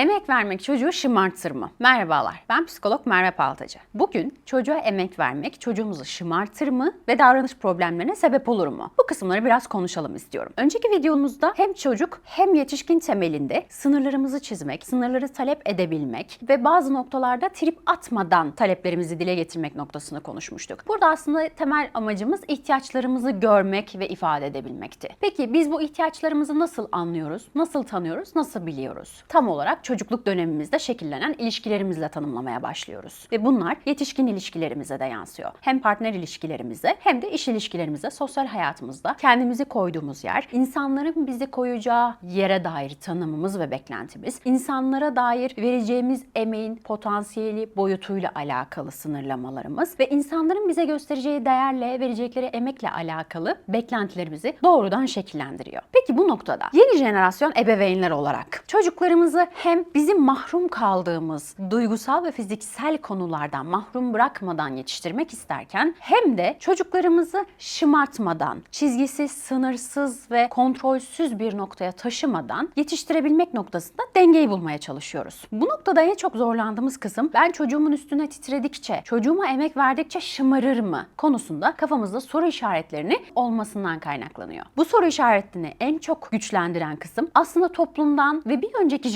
Emek vermek çocuğu şımartır mı? Merhabalar, ben psikolog Merve Paltacı. Bugün çocuğa emek vermek çocuğumuzu şımartır mı ve davranış problemlerine sebep olur mu? Bu kısımları biraz konuşalım istiyorum. Önceki videomuzda hem çocuk hem yetişkin temelinde sınırlarımızı çizmek, sınırları talep edebilmek ve bazı noktalarda trip atmadan taleplerimizi dile getirmek noktasını konuşmuştuk. Burada aslında temel amacımız ihtiyaçlarımızı görmek ve ifade edebilmekti. Peki biz bu ihtiyaçlarımızı nasıl anlıyoruz, nasıl tanıyoruz, nasıl biliyoruz? Tam olarak çocukluk dönemimizde şekillenen ilişkilerimizle tanımlamaya başlıyoruz. Ve bunlar yetişkin ilişkilerimize de yansıyor. Hem partner ilişkilerimize hem de iş ilişkilerimize, sosyal hayatımızda kendimizi koyduğumuz yer, insanların bizi koyacağı yere dair tanımımız ve beklentimiz, insanlara dair vereceğimiz emeğin potansiyeli, boyutuyla alakalı sınırlamalarımız ve insanların bize göstereceği değerle, verecekleri emekle alakalı beklentilerimizi doğrudan şekillendiriyor. Peki bu noktada yeni jenerasyon ebeveynler olarak çocuklarımızı hem bizim mahrum kaldığımız duygusal ve fiziksel konulardan mahrum bırakmadan yetiştirmek isterken hem de çocuklarımızı şımartmadan, çizgisiz, sınırsız ve kontrolsüz bir noktaya taşımadan yetiştirebilmek noktasında dengeyi bulmaya çalışıyoruz. Bu noktada en çok zorlandığımız kısım ben çocuğumun üstüne titredikçe, çocuğuma emek verdikçe şımarır mı konusunda kafamızda soru işaretlerini olmasından kaynaklanıyor. Bu soru işaretini en çok güçlendiren kısım aslında toplumdan ve bir önceki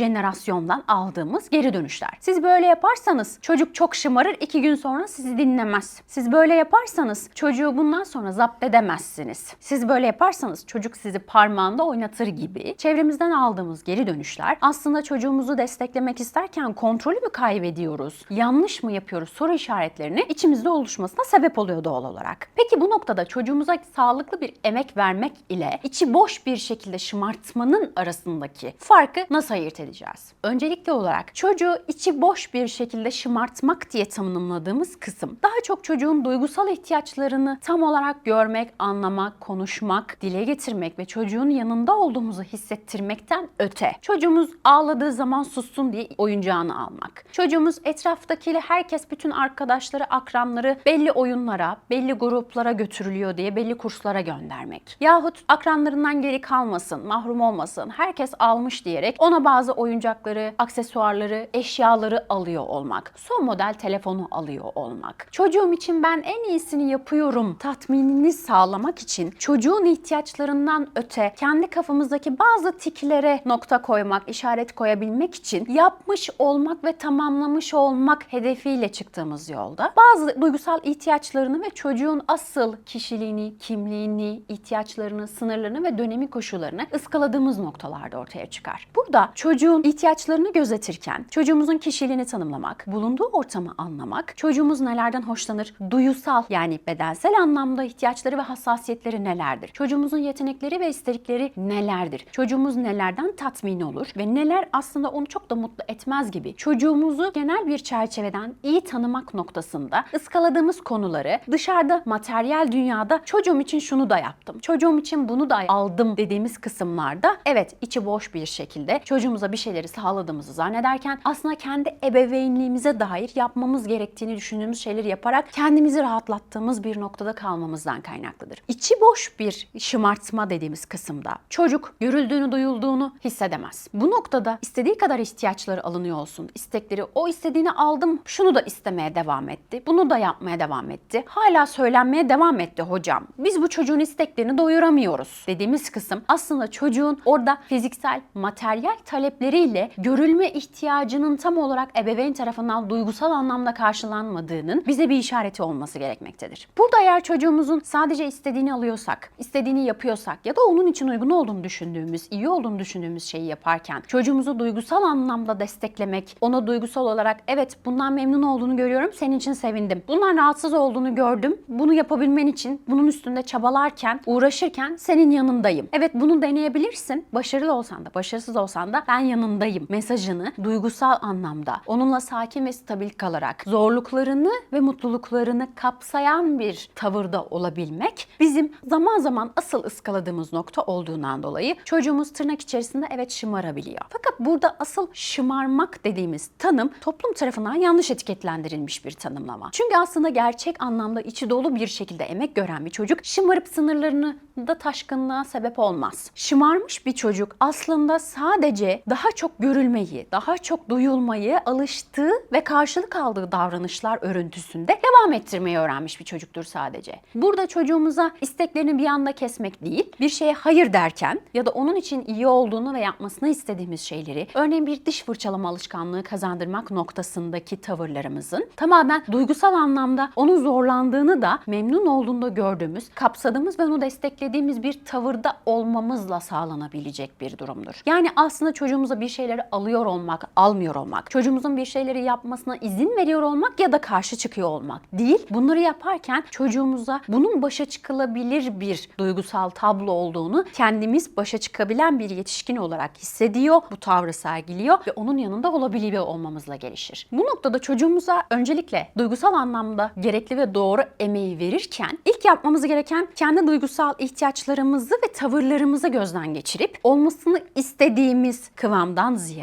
jenerasyondan aldığımız geri dönüşler. Siz böyle yaparsanız çocuk çok şımarır, iki gün sonra sizi dinlemez. Siz böyle yaparsanız çocuğu bundan sonra zapt edemezsiniz. Siz böyle yaparsanız çocuk sizi parmağında oynatır gibi çevremizden aldığımız geri dönüşler aslında çocuğumuzu desteklemek isterken kontrolü mü kaybediyoruz, yanlış mı yapıyoruz soru işaretlerini içimizde oluşmasına sebep oluyor doğal olarak. Peki bu noktada çocuğumuza sağlıklı bir emek vermek ile içi boş bir şekilde şımartmanın arasındaki farkı nasıl ayırt edeceğiz? Öncelikli olarak çocuğu içi boş bir şekilde şımartmak diye tanımladığımız kısım daha çok çocuğun duygusal ihtiyaçlarını tam olarak görmek, anlamak, konuşmak, dile getirmek ve çocuğun yanında olduğumuzu hissettirmekten öte. Çocuğumuz ağladığı zaman sussun diye oyuncağını almak. Çocuğumuz etraftakiyle herkes bütün arkadaşları, akranları belli oyunlara, belli gruplara götürülüyor diye belli kurslara göndermek. Yahut akranlarından geri kalmasın, mahrum olmasın, herkes almış diyerek ona bazı oyuncakları, aksesuarları, eşyaları alıyor olmak. Son model telefonu alıyor olmak. Çocuğum için ben en iyisini yapıyorum tatminini sağlamak için çocuğun ihtiyaçlarından öte kendi kafamızdaki bazı tiklere nokta koymak, işaret koyabilmek için yapmış olmak ve tamamlamış olmak hedefiyle çıktığımız yolda bazı duygusal ihtiyaçlarını ve çocuğun asıl kişiliğini, kimliğini, ihtiyaçlarını, sınırlarını ve dönemi koşullarını ıskaladığımız noktalarda ortaya çıkar. Burada çocuğun ihtiyaçlarını gözetirken çocuğumuzun kişiliğini tanımlamak, bulunduğu ortamı anlamak, çocuğumuz nelerden hoşlanır, duyusal yani bedensel anlamda ihtiyaçları ve hassasiyetleri nelerdir? Çocuğumuzun yetenekleri ve istekleri nelerdir? Çocuğumuz nelerden tatmin olur ve neler aslında onu çok da mutlu etmez gibi çocuğumuzu genel bir çerçeveden iyi tanımak noktasında ıskaladığımız konuları dışarıda materyal dünyada çocuğum için şunu da yaptım. Çocuğum için bunu da aldım dediğimiz kısımlarda evet içi boş bir şekilde çocuğumuza bir şeyleri sağladığımızı zannederken aslında kendi ebeveynliğimize dair yapmamız gerektiğini düşündüğümüz şeyleri yaparak kendimizi rahatlattığımız bir noktada kalmamızdan kaynaklıdır. İçi boş bir şımartma dediğimiz kısımda çocuk görüldüğünü duyulduğunu hissedemez. Bu noktada istediği kadar ihtiyaçları alınıyor olsun, istekleri o istediğini aldım şunu da istemeye devam etti, bunu da yapmaya devam etti. Hala söylenmeye devam etti hocam. Biz bu çocuğun isteklerini doyuramıyoruz dediğimiz kısım aslında çocuğun orada fiziksel, materyal talepleriyle görülme ihtiyacının tam olarak ebeveyn tarafından duygusal anlamda karşılanmadığının bize bir işareti olması gerekmektedir. Burada eğer çocuğumuzun sadece istediğini alıyorsak, istediğini yapıyorsak ya da onun için uygun olduğunu düşündüğümüz, iyi olduğunu düşündüğümüz şeyi yaparken çocuğumuzu duygusal anlamda desteklemek, ona duygusal olarak evet bundan memnun olduğunu görüyorum, senin için sevindim. Bundan rahatsız olduğunu gördüm. Bunu yapabilmen için bunun üstünde çabalarken, uğraşırken senin yanındayım. Evet bunu deneyebilirsin. Başarılı olsan da, başarısız olsan da ben yanındayım mesajını duygusal anlamda onunla sakin ve stabil kalarak zorluklarını ve mutluluklarını kapsayan bir tavırda olabilmek bizim zaman zaman asıl ıskaladığımız nokta olduğundan dolayı çocuğumuz tırnak içerisinde evet şımarabiliyor. Fakat burada asıl şımarmak dediğimiz tanım toplum tarafından yanlış etiketlendirilmiş bir tanımlama. Çünkü aslında gerçek anlamda içi dolu bir şekilde emek gören bir çocuk şımarıp sınırlarını da taşkınlığa sebep olmaz. Şımarmış bir çocuk aslında sadece daha çok görünmeye görülmeyi, daha çok duyulmayı alıştığı ve karşılık aldığı davranışlar örüntüsünde devam ettirmeyi öğrenmiş bir çocuktur sadece. Burada çocuğumuza isteklerini bir anda kesmek değil, bir şeye hayır derken ya da onun için iyi olduğunu ve yapmasını istediğimiz şeyleri, örneğin bir diş fırçalama alışkanlığı kazandırmak noktasındaki tavırlarımızın tamamen duygusal anlamda onun zorlandığını da memnun olduğunda gördüğümüz, kapsadığımız ve onu desteklediğimiz bir tavırda olmamızla sağlanabilecek bir durumdur. Yani aslında çocuğumuza bir şeyleri alıyor olmak, almıyor olmak, çocuğumuzun bir şeyleri yapmasına izin veriyor olmak ya da karşı çıkıyor olmak değil. Bunları yaparken çocuğumuza bunun başa çıkılabilir bir duygusal tablo olduğunu kendimiz başa çıkabilen bir yetişkin olarak hissediyor, bu tavrı sergiliyor ve onun yanında olabiliyor olmamızla gelişir. Bu noktada çocuğumuza öncelikle duygusal anlamda gerekli ve doğru emeği verirken ilk yapmamız gereken kendi duygusal ihtiyaçlarımızı ve tavırlarımızı gözden geçirip olmasını istediğimiz kıvamdan ziyade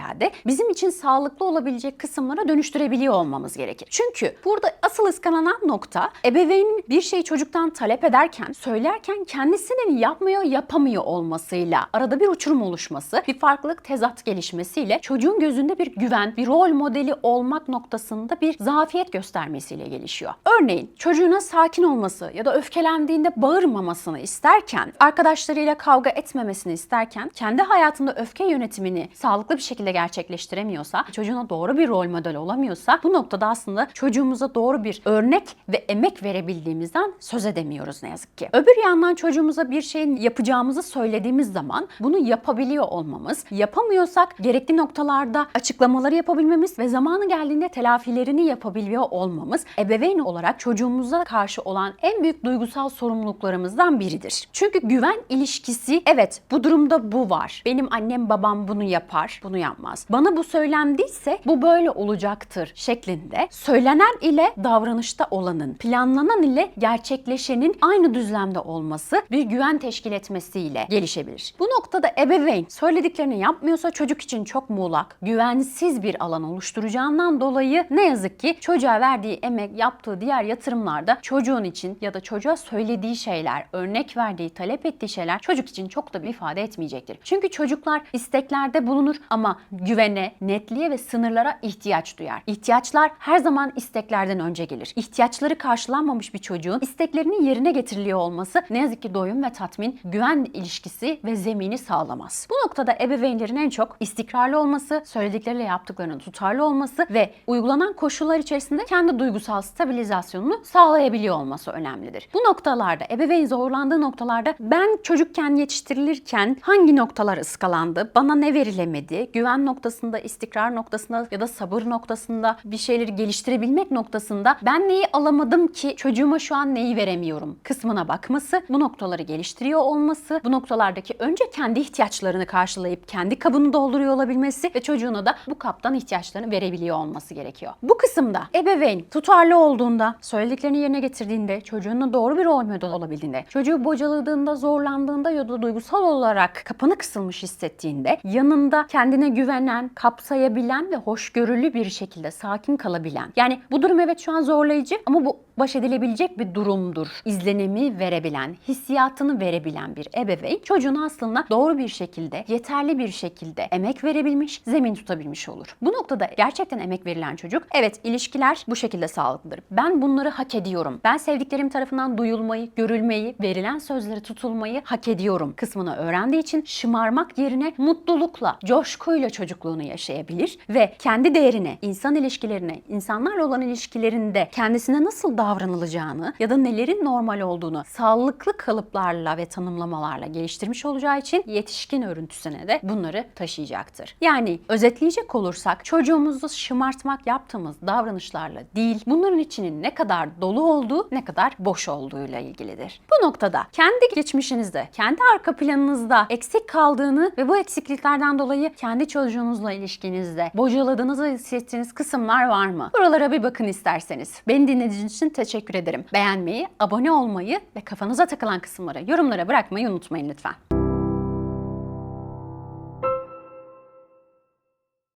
bizim için sağlıklı olabilecek kısımlara dönüştürebiliyor olmamız gerekir. Çünkü burada asıl ıskalanan nokta ebeveynin bir şeyi çocuktan talep ederken, söylerken kendisinin yapmıyor, yapamıyor olmasıyla arada bir uçurum oluşması, bir farklılık tezat gelişmesiyle çocuğun gözünde bir güven, bir rol modeli olmak noktasında bir zafiyet göstermesiyle gelişiyor. Örneğin çocuğuna sakin olması ya da öfkelendiğinde bağırmamasını isterken, arkadaşlarıyla kavga etmemesini isterken, kendi hayatında öfke yönetimini sağlıklı bir şekilde gerçekleştiremiyorsa, çocuğuna doğru bir rol model olamıyorsa bu noktada aslında çocuğumuza doğru bir örnek ve emek verebildiğimizden söz edemiyoruz ne yazık ki. Öbür yandan çocuğumuza bir şeyin yapacağımızı söylediğimiz zaman bunu yapabiliyor olmamız, yapamıyorsak gerekli noktalarda açıklamaları yapabilmemiz ve zamanı geldiğinde telafilerini yapabiliyor olmamız ebeveyn olarak çocuğumuza karşı olan en büyük duygusal sorumluluklarımızdan biridir. Çünkü güven ilişkisi evet bu durumda bu var. Benim annem babam bunu yapar, bunu yapmaz. Bana bu söylendiyse bu böyle olacaktır şeklinde söylenen ile davranışta olanın, planlanan ile gerçekleşenin aynı düzlemde olması bir güven teşkil etmesiyle gelişebilir. Bu noktada ebeveyn söylediklerini yapmıyorsa çocuk için çok muğlak, güvensiz bir alan oluşturacağından dolayı ne yazık ki çocuğa verdiği emek, yaptığı diğer yatırımlarda çocuğun için ya da çocuğa söylediği şeyler, örnek verdiği, talep ettiği şeyler çocuk için çok da bir ifade etmeyecektir. Çünkü çocuklar isteklerde bulunur ama güvene, netliğe ve sınırlara ihtiyaç duyar. İhtiyaçlar her zaman isteklerden önce gelir. İhtiyaçları karşılanmamış bir çocuğun isteklerinin yerine getiriliyor olması ne yazık ki doyum ve tatmin, güven ilişkisi ve zemini sağlamaz. Bu noktada ebeveynlerin en çok istikrarlı olması, söyledikleriyle yaptıklarının tutarlı olması ve uygulanan koşullar içerisinde kendi duygusal stabilizasyonunu sağlayabiliyor olması önemlidir. Bu noktalarda ebeveyn zorlandığı noktalarda ben çocukken yetiştirilirken hangi noktalar ıskalandı, bana ne verilemedi, güven noktasında, istikrar noktasında ya da sabır noktasında bir şeyleri geliştirebilmek noktasında ben neyi alamadım ki çocuğuma şu an neyi veremiyorum kısmına bakması, bu noktaları geliştiriyor olması, bu noktalardaki önce kendi ihtiyaçlarını karşılayıp kendi kabını dolduruyor olabilmesi ve çocuğuna da bu kaptan ihtiyaçlarını verebiliyor olması gerekiyor. Bu kısımda ebeveyn tutarlı olduğunda, söylediklerini yerine getirdiğinde, çocuğuna doğru bir rol model olabildiğinde, çocuğu bocaladığında, zorlandığında ya da duygusal olarak kapını kısılmış hissettiğinde yanında kendine güvenen, kapsayabilen ve hoşgörülü bir şekilde sakin kalabilen. Yani bu durum evet şu an zorlayıcı ama bu baş edilebilecek bir durumdur. İzlenimi verebilen, hissiyatını verebilen bir ebeveyn çocuğuna aslında doğru bir şekilde, yeterli bir şekilde emek verebilmiş, zemin tutabilmiş olur. Bu noktada gerçekten emek verilen çocuk, evet ilişkiler bu şekilde sağlıklıdır. Ben bunları hak ediyorum. Ben sevdiklerim tarafından duyulmayı, görülmeyi, verilen sözleri tutulmayı hak ediyorum kısmını öğrendiği için şımarmak yerine mutlulukla, coşkuyla çocukluğunu yaşayabilir ve kendi değerine, insan ilişkilerine, insanlarla olan ilişkilerinde kendisine nasıl davranılacağını ya da nelerin normal olduğunu sağlıklı kalıplarla ve tanımlamalarla geliştirmiş olacağı için yetişkin örüntüsüne de bunları taşıyacaktır. Yani özetleyecek olursak çocuğumuzu şımartmak yaptığımız davranışlarla değil, bunların içinin ne kadar dolu olduğu, ne kadar boş olduğuyla ilgilidir. Bu noktada kendi geçmişinizde, kendi arka planınızda eksik kaldığını ve bu eksikliklerden dolayı kendi çocuğunuzla ilişkinizde bocaladığınızı hissettiğiniz kısımlar var mı? Buralara bir bakın isterseniz. Beni dinlediğiniz için teşekkür ederim. Beğenmeyi, abone olmayı ve kafanıza takılan kısımları yorumlara bırakmayı unutmayın lütfen.